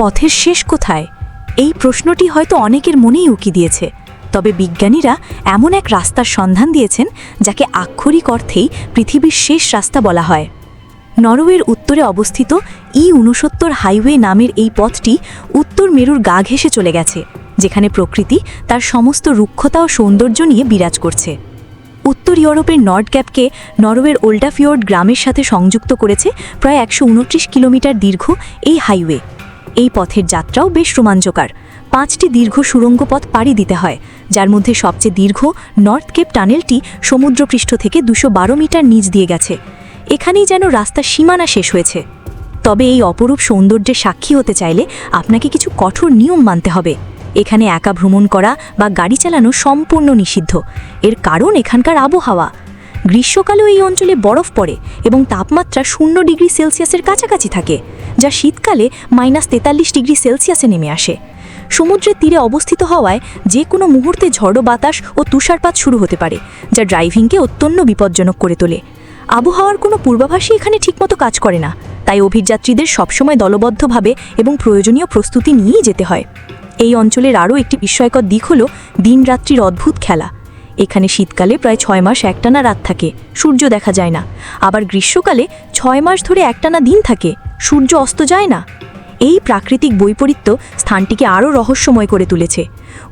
পথের শেষ কোথায়? এই প্রশ্নটি হয়তো অনেকের মনেই উকি দিয়েছে। তবে বিজ্ঞানীরা এমন এক রাস্তার সন্ধান দিয়েছেন, যাকে আক্ষরিক অর্থেই পৃথিবীর শেষ রাস্তা বলা হয়। নরওয়ের উত্তরে অবস্থিত ই উনসত্তর হাইওয়ে নামের এই পথটি উত্তর মেরুর গা ঘেঁষে চলে গেছে, যেখানে প্রকৃতি তার সমস্ত রুক্ষতা ও সৌন্দর্য নিয়ে বিরাজ করছে। উত্তর ইউরোপের নর্থ ক্যাপকে নরওয়ের ওল্ডাফিওর্ড গ্রামের সাথে সংযুক্ত করেছে প্রায় একশো উনত্রিশ কিলোমিটার দীর্ঘ এই হাইওয়ে। এই পথের যাত্রাও বেশ রোমাঞ্চকর। পাঁচটি দীর্ঘ সুড়ঙ্গ পথ পাড়ি দিতে হয়, যার মধ্যে সবচেয়ে দীর্ঘ নর্থ কেপ টানেলটি সমুদ্রপৃষ্ঠ থেকে দুশো মিটার নিচ দিয়ে গেছে। এখানেই যেন রাস্তার সীমানা শেষ হয়েছে। তবে এই অপরূপ সৌন্দর্যের সাক্ষী হতে চাইলে আপনাকে কিছু কঠোর নিয়ম মানতে হবে। এখানে একা ভ্রমণ করা বা গাড়ি চালানো সম্পূর্ণ নিষিদ্ধ। এর কারণ এখানকার আবহাওয়া। গ্রীষ্মকালেও এই অঞ্চলে বরফ পড়ে এবং তাপমাত্রা শূন্য ডিগ্রি সেলসিয়াসের কাছাকাছি থাকে। যা শীতকালে মাইনাস তেতাল্লিশ ডিগ্রি সেলসিয়াসে নেমে আসে। সমুদ্রের তীরে অবস্থিত হওয়ায় যে কোনো মুহূর্তে ঝড়ো বাতাস ও তুষারপাত শুরু হতে পারে, যা ড্রাইভিংকে অত্যন্ত বিপজ্জনক করে তোলে। আবহাওয়ার কোনো পূর্বাভাসই এখানে ঠিকমতো কাজ করে না, তাই অভিযাত্রীদের সবসময় দলবদ্ধভাবে এবং প্রয়োজনীয় প্রস্তুতি নিয়েই যেতে হয়। এই অঞ্চলের আরও একটি বিস্ময়কর দিক হল দিনরাত্রির অদ্ভুত খেলা। এখানে শীতকালে প্রায় ছয় মাস একটানা রাত থাকে, সূর্য দেখা যায় না। আবার গ্রীষ্মকালে ছয় মাস ধরে একটানা দিন থাকে। সূর্য অস্ত যায় না? এই প্রাকৃতিক বৈপরীত্য স্থানটিকে আরও রহস্যময় করে তুলেছে।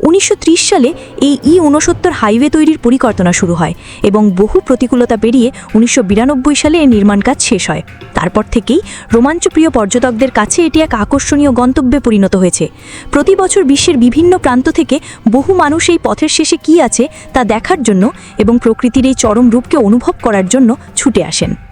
উনিশশো ত্রিশ সালে এই ই উনসত্তর হাইওয়ে তৈরির পরিকল্পনা শুরু হয় এবং বহু প্রতিকূলতা পেরিয়ে উনিশশো বিরানব্বই সালে এর নির্মাণ কাজ শেষ হয়। তারপর থেকেই রোমাঞ্চপ্রিয় পর্যটকদের কাছে এটি এক আকর্ষণীয় গন্তব্যে পরিণত হয়েছে। প্রতি বছর বিশ্বের বিভিন্ন প্রান্ত থেকে বহু মানুষ এই পথের শেষে কী আছে তা দেখার জন্য এবং প্রকৃতির এই চরম রূপকে অনুভব করার জন্য ছুটে আসেন।